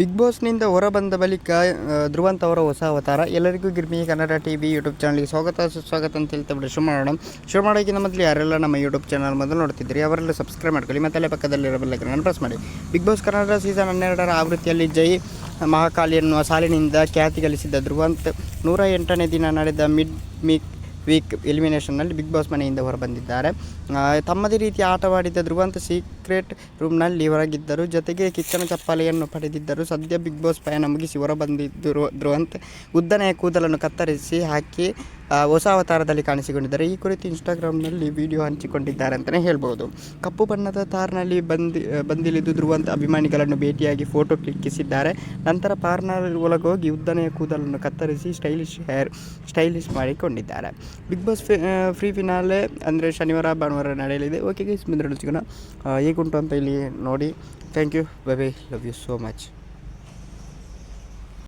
Big ಬಾಸ್ನಿಂದ ಹೊರಬಂದ ಬಳಿಕ ಧ್ರುವಂತ ಅವರ ಹೊಸ ಅವತಾರ, ಎಲ್ಲರಿಗೂ ಗಿರ್ಮಿ, ಕನ್ನಡ ಟಿ ವಿ ಯೂಟ್ಯೂಬ್ ಚಾನಲ್ಗೆ ಸ್ವಾಗತ, ಸುಸ್ವಾಗತ ಅಂತ ಹೇಳ್ತಾ ಬಿಡಿ. ಶುರು ಮಾಡೋಣ ಶುರು ಮಾಡೋಕ್ಕಿಂತ ಮೊದಲು ಯಾರೆಲ್ಲ ನಮ್ಮ ಯೂಟ್ಯೂಬ್ ಚಾನಲ್ ಮೊದಲು ನೋಡ್ತಿದ್ರಿ ಅವರೆಲ್ಲ ಸಬ್ಸ್ಕ್ರೈಬ್ ಮಾಡ್ಕೊಳ್ಳಿ, ಮತ್ತೆ ಪಕ್ಕದಲ್ಲಿರೋ ಬೆಲ್ಲೈಕನ್ನು ಪ್ರೆಸ್ ಮಾಡಿ. ಬಿಗ್ ಬಾಸ್ ಕನ್ನಡ ಸೀಸನ್ ಹನ್ನೆರಡರ ಆವೃತ್ತಿಯಲ್ಲಿ ಜೈ ಮಹಾಕಾಳಿ ಎನ್ನುವ ಸಾಲಿನಿಂದ ಖ್ಯಾತಿ ಗಳಿಸಿದ್ದ ಧ್ರುವಂತ್, ನೂರ ಎಂಟನೇ ದಿನ ನಡೆದ ಮಿಡ್ ಮೀಕ್ ವೀಕ್ ಎಲಿಮಿನೇಷನ್ನಲ್ಲಿ ಬಿಗ್ ಬಾಸ್ ಮನೆಯಿಂದ ಹೊರಬಂದಿದ್ದಾರೆ. ತಮ್ಮದೇ ರೀತಿ ಆಟವಾಡಿದ ಧ್ರುವಂತ ಸೀಕ್ರೆಟ್ ರೂಮ್ನಲ್ಲಿ ಹೊರಗಿದ್ದರು. ಜೊತೆಗೆ ಕಿಚ್ಚನ ಚಪ್ಪಾಲೆಯನ್ನು ಪಡೆದಿದ್ದರು. ಸದ್ಯ ಬಿಗ್ ಬಾಸ್ ಪಯಣ ಮುಗಿಸಿ ಹೊರಬಂದಿದ್ದರು ಧ್ರುವಂತ. ಉದ್ದನೆಯ ಕೂದಲನ್ನು ಕತ್ತರಿಸಿ ಹಾಕಿ ಹೊಸ ಅವತಾರದಲ್ಲಿ ಕಾಣಿಸಿಕೊಂಡಿದ್ದಾರೆ. ಈ ಕುರಿತು ಇನ್ಸ್ಟಾಗ್ರಾಮ್ನಲ್ಲಿ ವಿಡಿಯೋ ಹಂಚಿಕೊಂಡಿದ್ದಾರೆ ಅಂತಲೇ ಹೇಳ್ಬೋದು. ಕಪ್ಪು ಬಣ್ಣದ ತಾರ್ನಲ್ಲಿ ಬಂದಿ ಬಂದಿಳಿದು ಧ್ರುವಂತ ಅಭಿಮಾನಿಗಳನ್ನು ಭೇಟಿಯಾಗಿ ಫೋಟೋ ಕ್ಲಿಕ್ಕಿಸಿದ್ದಾರೆ. ನಂತರ ಪಾರ್ನರ್ ಒಳಗೋಗಿ ಉದ್ದನೆಯ ಕೂದಲನ್ನು ಕತ್ತರಿಸಿ ಸ್ಟೈಲಿಶ್ ಹೇರ್ ಸ್ಟೈಲಿಶ್ ಮಾಡಿಕೊಂಡಿದ್ದಾರೆ. ಬಿಗ್ ಬಾಸ್ ಫ್ರೀ ಫಿನಾಲೆ ಅಂದರೆ ಶನಿವಾರ, ಭಾನುವಾರ ನಡೆಯಲಿದೆ. ಓಕೆ ಗೈಸ್ ಮುಂದೆ ಹೇಗುಂಟು ಅಂತ ಇಲ್ಲಿ ನೋಡಿ. Thank you bye bye love you so much